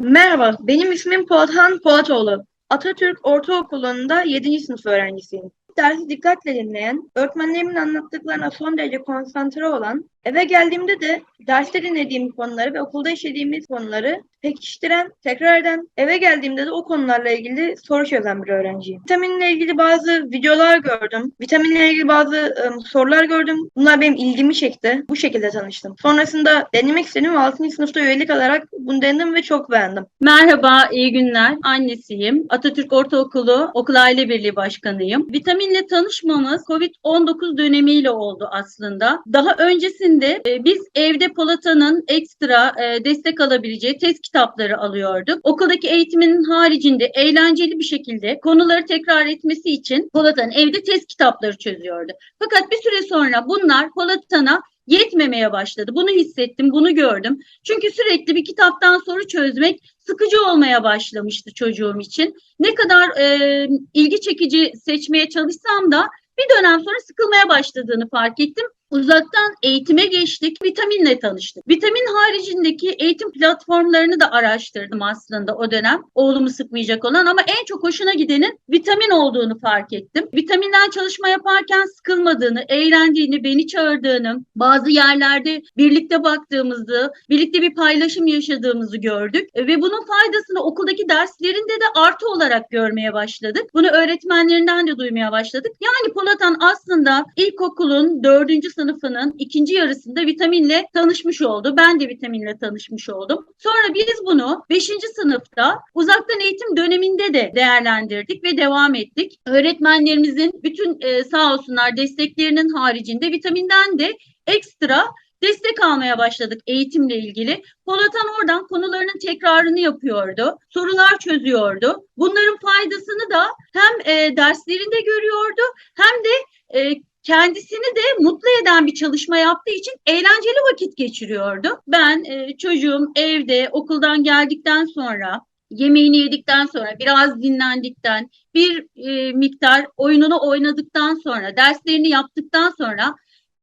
Merhaba, benim ismim Polathan Polatoğlu. Atatürk Ortaokulu'nda 7. sınıf öğrencisiyim. Dersi dikkatle dinleyen, öğretmenlerimin anlattıklarına son derece konsantre olan, eve geldiğimde de derste dinlediğim konuları ve okulda işlediğimiz konuları pekiştiren, tekrar eden, eve geldiğimde de o konularla ilgili soru çözen bir öğrenciyim. Vitaminle ilgili bazı videolar gördüm. Vitaminle ilgili bazı ım, sorular gördüm. Bunlar benim ilgimi çekti. Bu şekilde tanıştım. Sonrasında denemek istedim ve 6. sınıfta üyelik alarak bunu denedim ve çok beğendim. Merhaba, iyi günler. Annesiyim. Atatürk Ortaokulu Okul Aile Birliği Başkanıyım. Vitaminle tanışmamız COVID-19 dönemiyle oldu aslında. Daha öncesinde e, biz evde Polata'nın ekstra e, destek alabileceği test kitapları alıyorduk. Okuldaki eğitiminin haricinde eğlenceli bir şekilde konuları tekrar etmesi için Polata'nın evde test kitapları çözüyordu. Fakat bir süre sonra bunlar Polata'na yetmemeye başladı. Bunu hissettim, bunu gördüm. Çünkü sürekli bir kitaptan soru çözmek sıkıcı olmaya başlamıştı çocuğum için. Ne kadar e, ilgi çekici seçmeye çalışsam da bir dönem sonra sıkılmaya başladığını fark ettim. Uzaktan eğitime geçtik, vitaminle tanıştık. Vitamin haricindeki eğitim platformlarını da araştırdım aslında o dönem. Oğlumu sıkmayacak olan ama en çok hoşuna gidenin vitamin olduğunu fark ettim. Vitaminden çalışma yaparken sıkılmadığını, eğlendiğini, beni çağırdığını, bazı yerlerde birlikte baktığımızı, birlikte bir paylaşım yaşadığımızı gördük. E, Ve bunun faydasını okuldaki derslerinde de artı olarak görmeye başladık. Bunu öğretmenlerinden de duymaya başladık. Yani Polatan aslında ilkokulun dördüncü sınıfının ikinci yarısında vitaminle tanışmış oldu. Ben de vitaminle tanışmış oldum. Sonra biz bunu 5. sınıfta uzaktan eğitim döneminde de değerlendirdik ve devam ettik. Öğretmenlerimizin bütün e, sağ olsunlar desteklerinin haricinde vitaminden de ekstra destek almaya başladık eğitimle ilgili. Polatan oradan konularının tekrarını yapıyordu. Sorular çözüyordu. Bunların faydasını da hem e, derslerinde görüyordu hem de e, kendisini de mutlu eden bir çalışma yaptığı için eğlenceli vakit geçiriyordu. Ben e, çocuğum evde okuldan geldikten sonra yemeğini yedikten sonra biraz dinlendikten bir e, miktar oyununu oynadıktan sonra derslerini yaptıktan sonra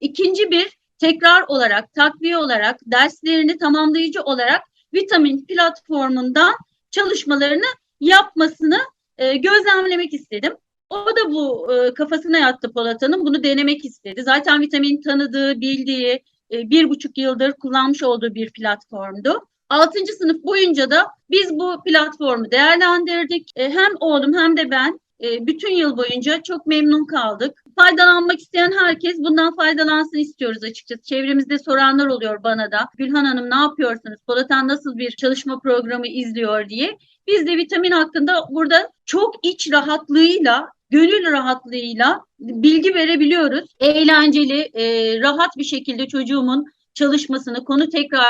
ikinci bir tekrar olarak takviye olarak derslerini tamamlayıcı olarak vitamin platformundan çalışmalarını yapmasını e, gözlemlemek istedim. O da bu e, kafasına yattı Polata'nın. Bunu denemek istedi. Zaten vitamin tanıdığı, bildiği, e, bir buçuk yıldır kullanmış olduğu bir platformdu. Altıncı sınıf boyunca da biz bu platformu değerlendirdik. E, hem oğlum hem de ben e, bütün yıl boyunca çok memnun kaldık. Faydalanmak isteyen herkes bundan faydalansın istiyoruz açıkçası. Çevremizde soranlar oluyor bana da. Gülhan Hanım ne yapıyorsunuz? Polatan nasıl bir çalışma programı izliyor diye. Biz de vitamin hakkında burada çok iç rahatlığıyla gönül rahatlığıyla bilgi verebiliyoruz. Eğlenceli, e, rahat bir şekilde çocuğumun çalışmasını, konu tekrar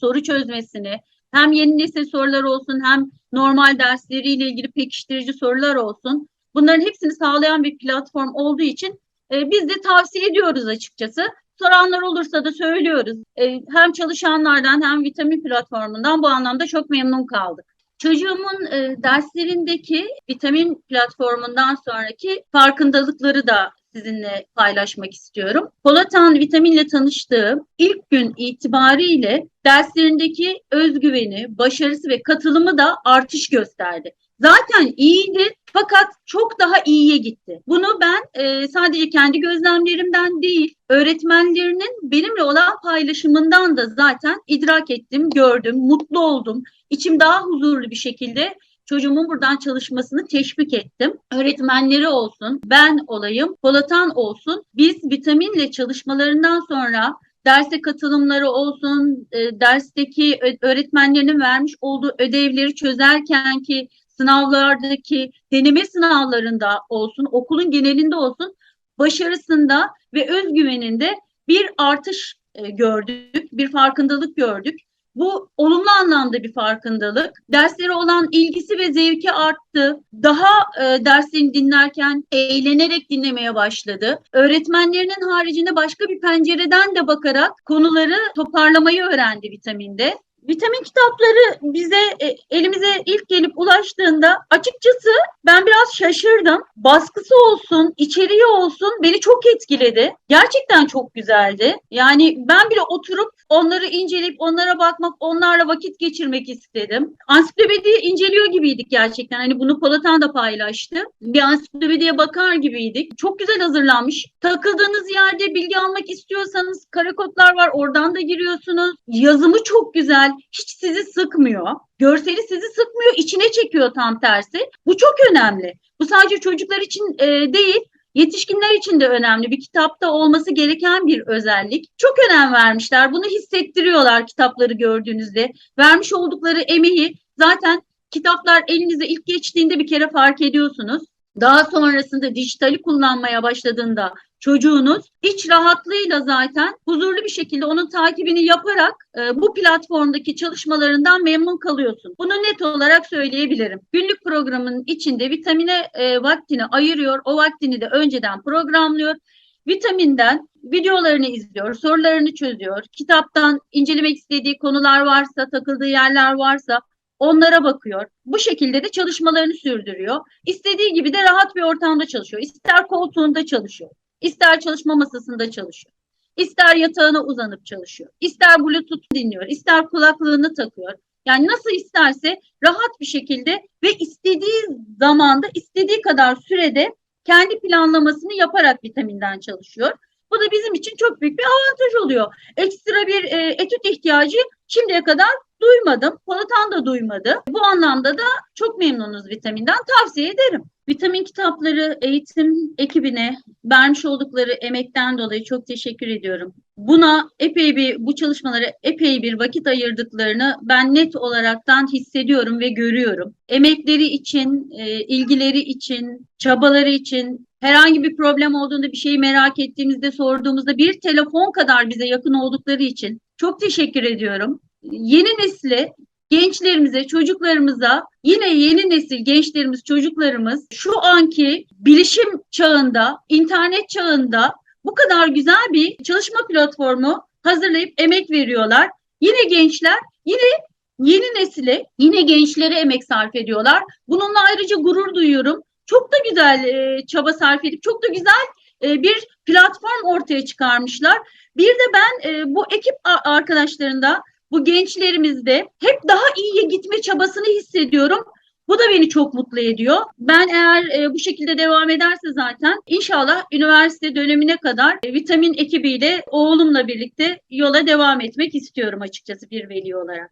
soru çözmesini, hem yeni nesil sorular olsun hem normal dersleriyle ilgili pekiştirici sorular olsun. Bunların hepsini sağlayan bir platform olduğu için e, biz de tavsiye ediyoruz açıkçası. Soranlar olursa da söylüyoruz. E, hem çalışanlardan hem vitamin platformundan bu anlamda çok memnun kaldık. Çocuğumun e, derslerindeki vitamin platformundan sonraki farkındalıkları da sizinle paylaşmak istiyorum. Polatan vitaminle tanıştığı ilk gün itibariyle derslerindeki özgüveni, başarısı ve katılımı da artış gösterdi. Zaten iyiydi fakat çok daha iyiye gitti. Bunu ben e, sadece kendi gözlemlerimden değil, öğretmenlerinin benimle olan paylaşımından da zaten idrak ettim, gördüm, mutlu oldum. İçim daha huzurlu bir şekilde çocuğumun buradan çalışmasını teşvik ettim. Öğretmenleri olsun, ben olayım, Polatan olsun. Biz vitaminle çalışmalarından sonra derse katılımları olsun, e, dersteki öğretmenlerinin vermiş olduğu ödevleri çözerken ki sınavlardaki deneme sınavlarında olsun, okulun genelinde olsun başarısında ve özgüveninde bir artış e, gördük, bir farkındalık gördük. Bu olumlu anlamda bir farkındalık. Derslere olan ilgisi ve zevki arttı. Daha e, derslerini dinlerken eğlenerek dinlemeye başladı. Öğretmenlerinin haricinde başka bir pencereden de bakarak konuları toparlamayı öğrendi vitaminde. Vitamin kitapları bize e, elimize ilk gelip ulaştığında açıkçası ben biraz şaşırdım. Baskısı olsun, içeriği olsun beni çok etkiledi. Gerçekten çok güzeldi. Yani ben bile oturup onları inceleyip onlara bakmak, onlarla vakit geçirmek istedim. Ansiklopediyi inceliyor gibiydik gerçekten. Hani bunu Polatan da paylaştı. Bir ansiklopediye bakar gibiydik. Çok güzel hazırlanmış. Takıldığınız yerde bilgi almak istiyorsanız kare kodlar var. Oradan da giriyorsunuz. Yazımı çok güzel. Hiç sizi sıkmıyor. Görseli sizi sıkmıyor, içine çekiyor tam tersi. Bu çok önemli. Bu sadece çocuklar için e, değil, Yetişkinler için de önemli bir kitapta olması gereken bir özellik. Çok önem vermişler. Bunu hissettiriyorlar kitapları gördüğünüzde. Vermiş oldukları emeği zaten kitaplar elinize ilk geçtiğinde bir kere fark ediyorsunuz. Daha sonrasında dijitali kullanmaya başladığında çocuğunuz iç rahatlığıyla zaten huzurlu bir şekilde onun takibini yaparak e, bu platformdaki çalışmalarından memnun kalıyorsun. Bunu net olarak söyleyebilirim. Günlük programın içinde vitamine e, vaktini ayırıyor. O vaktini de önceden programlıyor. Vitaminden videolarını izliyor, sorularını çözüyor. Kitaptan incelemek istediği konular varsa, takıldığı yerler varsa onlara bakıyor. Bu şekilde de çalışmalarını sürdürüyor. İstediği gibi de rahat bir ortamda çalışıyor. İster koltuğunda çalışıyor, ister çalışma masasında çalışıyor. İster yatağına uzanıp çalışıyor. İster bluetooth dinliyor, ister kulaklığını takıyor. Yani nasıl isterse rahat bir şekilde ve istediği zamanda, istediği kadar sürede kendi planlamasını yaparak vitaminden çalışıyor. Bu da bizim için çok büyük bir avantaj oluyor. Ekstra bir e, etüt ihtiyacı şimdiye kadar duymadım. Polatan da duymadı. Bu anlamda da çok memnunuz vitaminden. Tavsiye ederim. Vitamin kitapları eğitim ekibine vermiş oldukları emekten dolayı çok teşekkür ediyorum. Buna epey bir bu çalışmalara epey bir vakit ayırdıklarını ben net olaraktan hissediyorum ve görüyorum. Emekleri için, e, ilgileri için, çabaları için herhangi bir problem olduğunda bir şeyi merak ettiğimizde sorduğumuzda bir telefon kadar bize yakın oldukları için çok teşekkür ediyorum. Yeni nesle gençlerimize, çocuklarımıza, yine yeni nesil gençlerimiz, çocuklarımız şu anki bilişim çağında, internet çağında bu kadar güzel bir çalışma platformu hazırlayıp emek veriyorlar. Yine gençler, yine yeni nesile, yine gençlere emek sarf ediyorlar. Bununla ayrıca gurur duyuyorum. Çok da güzel e, çaba sarf edip çok da güzel e, bir platform ortaya çıkarmışlar. Bir de ben e, bu ekip arkadaşlarında bu gençlerimizde hep daha iyiye gitme çabasını hissediyorum. Bu da beni çok mutlu ediyor. Ben eğer e, bu şekilde devam ederse zaten inşallah üniversite dönemine kadar e, vitamin ekibiyle oğlumla birlikte yola devam etmek istiyorum açıkçası bir veli olarak.